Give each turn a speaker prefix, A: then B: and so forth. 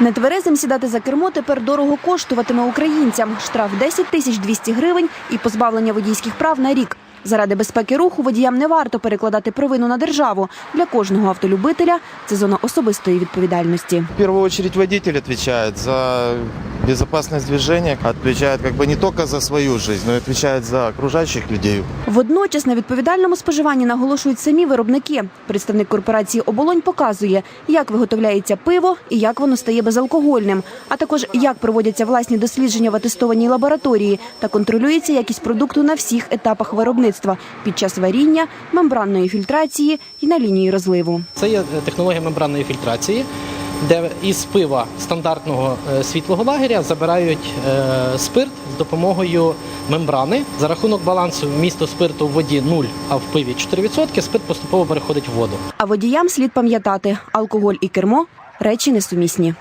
A: Нетверезим сідати за кермо тепер дорого коштуватиме українцям. Штраф 10 тисяч 200 гривень і позбавлення водійських прав на рік. Заради безпеки руху водіям не варто перекладати провину на державу. Для кожного автолюбителя це зона особистої відповідальності.
B: В первую очередь водитель отвечает за движения, отвечает как бы не только за свою жизнь, но и отвечает за окружающих людей.
A: Водночас на відповідальному споживанні наголошують самі виробники. Представник корпорації Оболонь показує, як виготовляється пиво і як воно стає безалкогольним, а також як проводяться власні дослідження в атестованій лабораторії та контролюється якість продукту на всіх етапах виробництва під час варіння, мембранної фільтрації і на лінії розливу.
C: Це є технологія мембранної фільтрації, де із пива стандартного е, світлого лагеря забирають е, спирт з допомогою мембрани. За рахунок балансу місто спирту в воді 0, а в пиві 4%, спирт поступово переходить в воду.
A: А водіям слід пам'ятати, алкоголь і кермо речі несумісні.